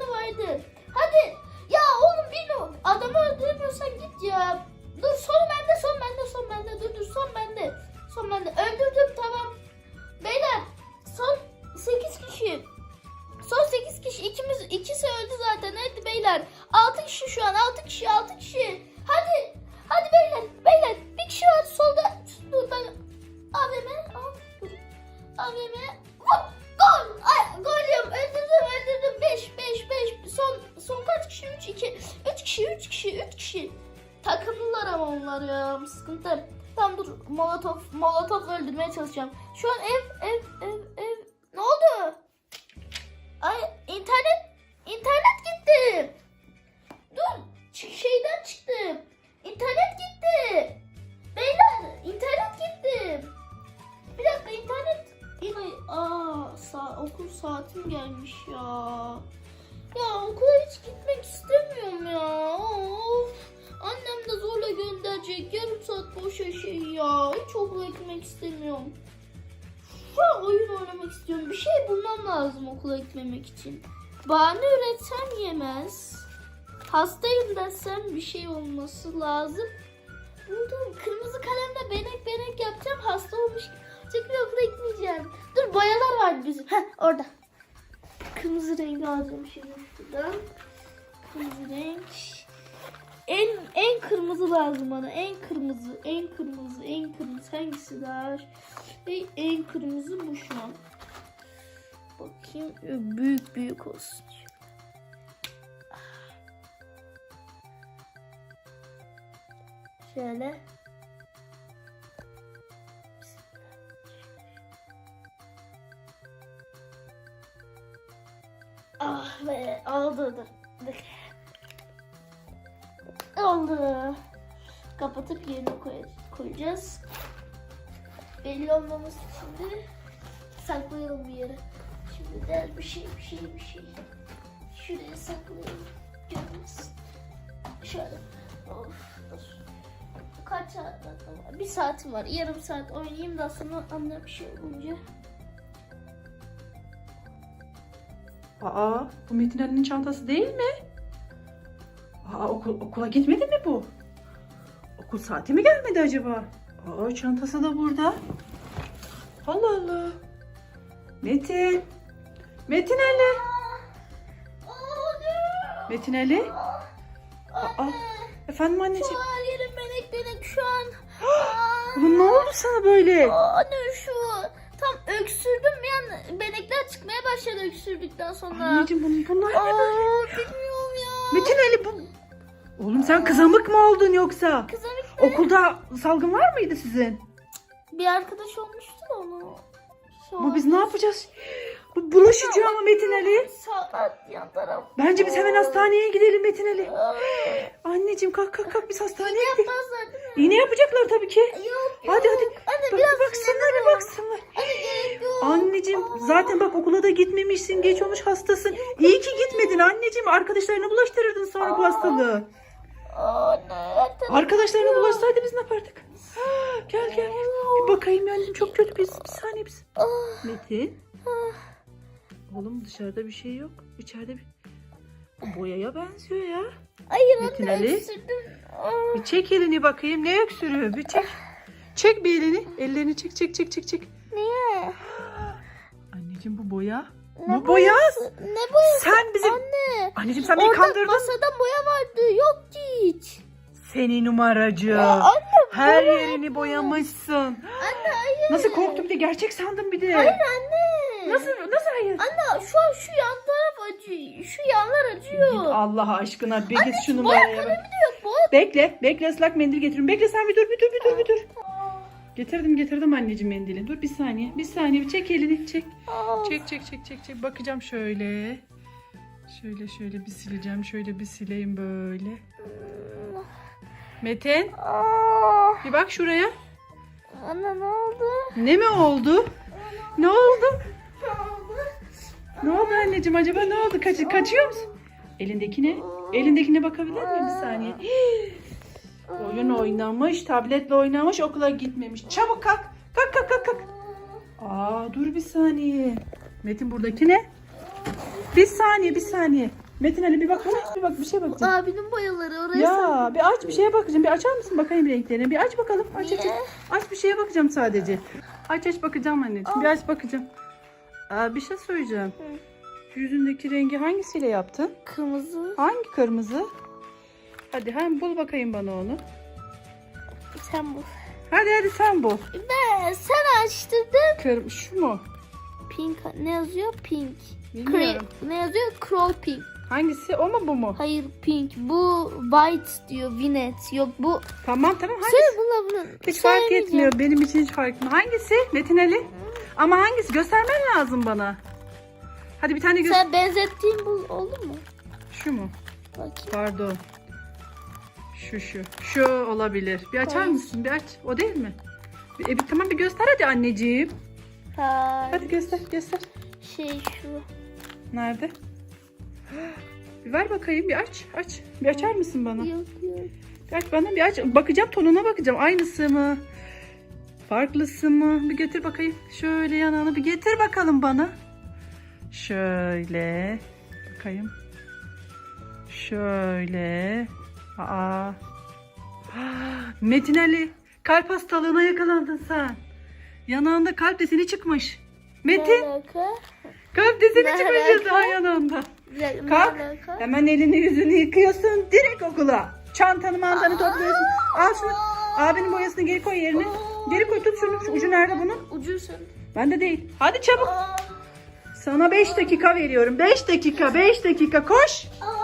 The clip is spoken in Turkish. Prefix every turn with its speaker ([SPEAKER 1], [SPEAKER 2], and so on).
[SPEAKER 1] da vardı. Hadi. Ya oğlum bir adamı öldüremiyorsan git ya. Dur son bende son bende son bende. Dur dur son bende. Son bende. Öldürdüm tamam. Beyler son 8 kişi. Son 8 kişi. İkimiz ikisi öldü zaten. Hadi beyler. 6 kişi şu an. 6 kişi 6 kişi. Hadi. Hadi beyler. Beyler. Bir kişi var solda. Dur ben AVM. dur. AVM. Hop. Kişi 3 kişi 3 kişi. Takımlılar ama onlar ya. Sıkıntı. Tamam dur. Molotov Molotov öldürmeye çalışacağım. Şu an ev ev ev ev. Ne oldu? Ay internet internet gitti. Dur şeyden çıktım. İnternet gitti. Beyler internet gitti. Bir dakika internet yine aa sa okul saatim gelmiş ya. Ya okula hiç gitmek istemiyorum ya. Of. Annem de zorla gönderecek. Yarım saat boşa şey ya. Hiç okula gitmek istemiyorum. An oyun oynamak istiyorum. Bir şey bulmam lazım okula gitmemek için. Bahane üretsem yemez. Hastayım desem bir şey olması lazım. Buldum. Kırmızı kalemle benek benek yapacağım. Hasta olmuş. Çünkü okula gitmeyeceğim. Dur boyalar vardı bizim. Heh orada. Kırmızı rengi alacağım şimdi şuradan. Kırmızı renk. En en kırmızı lazım bana. En kırmızı, en kırmızı, en kırmızı. Hangisi daha? En, en kırmızı bu şu an. Bakayım. Büyük büyük olsun. Şöyle. Dur. Oldu. Kapatıp yerine koy- koyacağız. Belli olmaması için de saklayalım bir yere. Şimdi de bir şey bir şey bir şey. Şuraya saklayalım. Görmesin. Şöyle. Of. Kaç saat var? Bir saatim var. Yarım saat oynayayım da sonra anne bir şey olunca.
[SPEAKER 2] Aa, bu Metin Ali'nin çantası değil mi? Aa, okul, okula gitmedi mi bu? Okul saati mi gelmedi acaba? Aa, çantası da burada. Allah Allah. Metin. Metin Ali. Metin Ali. Aa, efendim
[SPEAKER 1] Şu
[SPEAKER 2] anneciğim.
[SPEAKER 1] an yerim benek benek şu an.
[SPEAKER 2] Oğlum ne oldu sana böyle?
[SPEAKER 1] Anne şu tam öksürdüm an benekler çıkmaya başladı öksürdükten sonra.
[SPEAKER 2] Anneciğim bunun, bunlar ne böyle?
[SPEAKER 1] Aa, bilmiyorum ya.
[SPEAKER 2] Metin Ali bu... Oğlum sen kızamık mı oldun yoksa?
[SPEAKER 1] Kızamık
[SPEAKER 2] Okulda salgın var mıydı sizin?
[SPEAKER 1] bir arkadaş olmuştu da onu.
[SPEAKER 2] Ama biz ne yapacağız? Bu bulaşıcı ama Metin Ali.
[SPEAKER 1] Sağ yan taraf.
[SPEAKER 2] Bence biz hemen hastaneye gidelim Metin Ali. Anneciğim kalk kalk kalk biz hastaneye gidelim.
[SPEAKER 1] Yapmazlar değil mi?
[SPEAKER 2] İğne yapacaklar tabii ki.
[SPEAKER 1] Yok
[SPEAKER 2] zaten bak okula da gitmemişsin. Geç olmuş hastasın. İyi ki gitmedin anneciğim. Arkadaşlarına bulaştırırdın sonra bu hastalığı. Arkadaşlarına bulaşsaydı biz ne yapardık? Ha, Gel gel. Bir bakayım yani çok kötü biz. Bir saniye biz.
[SPEAKER 1] Ah,
[SPEAKER 2] Metin. Oğlum dışarıda bir şey yok. İçeride bir Bu boyaya benziyor ya.
[SPEAKER 1] Hayır
[SPEAKER 2] Metin
[SPEAKER 1] anne
[SPEAKER 2] Ali.
[SPEAKER 1] öksürdüm.
[SPEAKER 2] Bir çek elini bakayım. Ne öksürüğü? Bir çek. Çek bir elini. Ellerini çek çek çek çek çek.
[SPEAKER 1] Niye?
[SPEAKER 2] Anneciğim bu boya.
[SPEAKER 1] Ne
[SPEAKER 2] bu boya.
[SPEAKER 1] Ne boyası?
[SPEAKER 2] Sen bizim...
[SPEAKER 1] Anne.
[SPEAKER 2] Anneciğim sen beni
[SPEAKER 1] Orada
[SPEAKER 2] kandırdın.
[SPEAKER 1] masada boya vardı. Yok ki hiç.
[SPEAKER 2] Seni numaracı.
[SPEAKER 1] Ya anne.
[SPEAKER 2] Her yerini boyamışsın.
[SPEAKER 1] Anne hayır.
[SPEAKER 2] Nasıl korktum bir de gerçek sandım bir de.
[SPEAKER 1] Hayır anne.
[SPEAKER 2] Nasıl nasıl hayır?
[SPEAKER 1] Anne şu an şu yan taraf acıyor. Şu yanlar acıyor.
[SPEAKER 2] Allah aşkına bir git şu
[SPEAKER 1] Boya
[SPEAKER 2] numaraya.
[SPEAKER 1] kalemi de yok. Boya.
[SPEAKER 2] Bekle, bekle ıslak mendil getiriyorum. Bekle sen bir dur, bir dur, bir dur, bir dur. Getirdim, getirdim anneciğim mendili. Dur bir saniye, bir saniye. Bir çek elini, çek. Çek, çek, çek, çek, çek. Bakacağım şöyle. Şöyle, şöyle bir sileceğim. Şöyle bir sileyim böyle. Metin,
[SPEAKER 1] Aa.
[SPEAKER 2] bir bak şuraya.
[SPEAKER 1] Anne ne oldu?
[SPEAKER 2] Ne mi oldu? Ne oldu?
[SPEAKER 1] Ne oldu?
[SPEAKER 2] Ne oldu anneciğim acaba ne oldu? Kaç, kaçıyor musun? Elindekine, elindekine bakabilir miyim bir saniye? Oyun oynamış, tabletle oynamış, okula gitmemiş. Çabuk kalk. Kalk kalk kalk kalk. Aa dur bir saniye. Metin buradaki ne? Bir saniye bir saniye. Metin Ali bir bak bana. Bir bak bir şey bakacağım.
[SPEAKER 1] Abinin boyaları oraya
[SPEAKER 2] Ya bir aç bir şeye bakacağım. Bir açar mısın bakayım renklerini? Bir aç bakalım. Aç aç. aç. Aç bir şeye bakacağım sadece. Aç aç bakacağım anneciğim. Bir aç bakacağım. Aa, bir şey söyleyeceğim. Yüzündeki rengi hangisiyle yaptın?
[SPEAKER 1] Kırmızı.
[SPEAKER 2] Hangi kırmızı? Hadi hem bul bakayım bana onu.
[SPEAKER 1] Sen bu.
[SPEAKER 2] Hadi hadi sen bul.
[SPEAKER 1] Ben sen açtırdın.
[SPEAKER 2] Kır, şu mu?
[SPEAKER 1] Pink ne yazıyor? Pink.
[SPEAKER 2] Bilmiyorum.
[SPEAKER 1] Ne yazıyor? Crow pink.
[SPEAKER 2] Hangisi? O mu bu mu?
[SPEAKER 1] Hayır pink. Bu white diyor. Vinet. Yok bu.
[SPEAKER 2] Tamam tamam. Hangisi?
[SPEAKER 1] Söyle bununla bunu.
[SPEAKER 2] Hiç fark etmiyor. Benim için hiç fark etmiyor. Hangisi? Metin Ali. Ama hangisi? Göstermen lazım bana. Hadi bir tane göster.
[SPEAKER 1] Sen benzettiğin bu oldu mu?
[SPEAKER 2] Şu mu?
[SPEAKER 1] Bakayım.
[SPEAKER 2] Pardon. Şu şu. Şu olabilir. Bir açar
[SPEAKER 1] Hayır.
[SPEAKER 2] mısın? Bir aç. O değil mi? E, bir, tamam bir göster hadi anneciğim.
[SPEAKER 1] Ha,
[SPEAKER 2] Hadi göster göster.
[SPEAKER 1] şey şu.
[SPEAKER 2] Nerede? Bir ver bakayım bir aç aç. Bir açar mısın bana?
[SPEAKER 1] Yok yok.
[SPEAKER 2] Bir aç bana bir aç. Bakacağım tonuna bakacağım. Aynısı mı? Farklısı mı? Bir getir bakayım. Şöyle yanağını bir getir bakalım bana. Şöyle. Bakayım. Şöyle. Aa. Metin Ali. Kalp hastalığına yakalandın sen. Yanağında kalp deseni çıkmış. Metin. Kalp deseni çıkmış daha yanağında. Kalk. Hemen elini yüzünü yıkıyorsun. Direkt okula. Çantanı mantanı topluyorsun. Al şunu. Abinin boyasını geri koy yerine. Geri koy tut şunu. Şu ucu nerede bunun?
[SPEAKER 1] Ucu sen.
[SPEAKER 2] Bende değil. Hadi çabuk. Sana 5 dakika veriyorum. 5 dakika 5 dakika koş.
[SPEAKER 1] Aa,